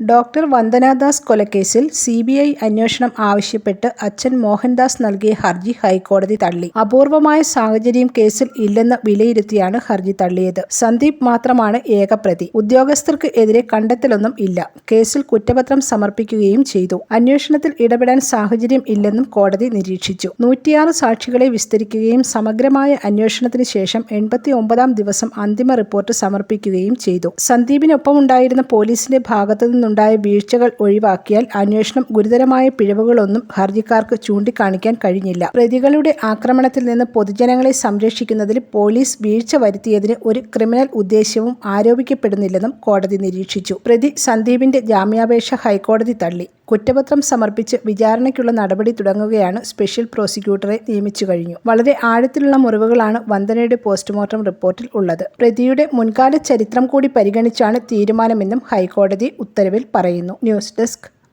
Doctor Vandana Das കൊലക്കേസിൽ C B I അന്വേഷണം ആവശ്യപ്പെട്ട് അച്ഛൻ മോഹൻദാസ് നൽകിയ ഹർജി ഹൈക്കോടതി തള്ളി. അപൂർവമായ സാഹചര്യം കേസിൽ ഇല്ലെന്ന് വിലയിരുത്തിയാണ് ഹർജി തള്ളിയത്. സന്ദീപ് മാത്രമാണ് ഏകപ്രതി. ഉദ്യോഗസ്ഥർക്ക് എതിരെ കണ്ടെത്തലൊന്നും ഇല്ല. കേസിൽ കുറ്റപത്രം സമർപ്പിക്കുകയും ചെയ്തു. അന്വേഷണത്തിൽ ഇടപെടാൻ സാഹചര്യം ഇല്ലെന്നും കോടതി നിരീക്ഷിച്ചു. നൂറ്റിയാറ് സാക്ഷികളെ വിസ്തരിക്കുകയും സമഗ്രമായ അന്വേഷണത്തിന് ശേഷം എൺപത്തി ഒമ്പതാം ദിവസം അന്തിമ റിപ്പോർട്ട് സമർപ്പിക്കുകയും ചെയ്തു. സന്ദീപിനൊപ്പമുണ്ടായിരുന്ന പോലീസിന്റെ ഭാഗത്തു നിന്നുണ്ടായ വീഴ്ചകൾ ഒഴിവാക്കിയാൽ അന്വേഷണം ഗുരുതരമായ പിഴവുകളൊന്നും ഹർജിക്കാർക്ക് ചൂണ്ടിക്കാണിക്കാൻ കഴിഞ്ഞില്ല. പ്രതികളുടെ ആക്രമണത്തിൽ നിന്ന് പൊതുജനങ്ങളെ സംരക്ഷിക്കുന്നതിൽ പോലീസ് വീഴ്ച വരുത്തിയതിന് ഒരു ക്രിമിനൽ ഉദ്ദേശ്യവും ആരോപിക്കപ്പെടുന്നില്ലെന്നും കോടതി നിരീക്ഷിച്ചു. പ്രതി സന്ദീപിന്റെ ജാമ്യാപേക്ഷ ഹൈക്കോടതി തള്ളി. കുറ്റപത്രം സമർപ്പിച്ച് വിചാരണയ്ക്കുള്ള നടപടി തുടങ്ങുകയാണ് സ്പെഷ്യൽ പ്രോസിക്യൂട്ടറെ നിയമിച്ചു കഴിഞ്ഞു. വളരെ ആഴത്തിലുള്ള മുറിവുകളാണ് വന്ദനയുടെ പോസ്റ്റ്മോർട്ടം റിപ്പോർട്ടിൽ ഉള്ളത്. പ്രതിയുടെ മുൻകാല ചരിത്രം കൂടി പരിഗണിച്ചാണ് തീരുമാനമെന്നും ഹൈക്കോടതി ഉത്തരവിൽ പറയുന്നു. News desk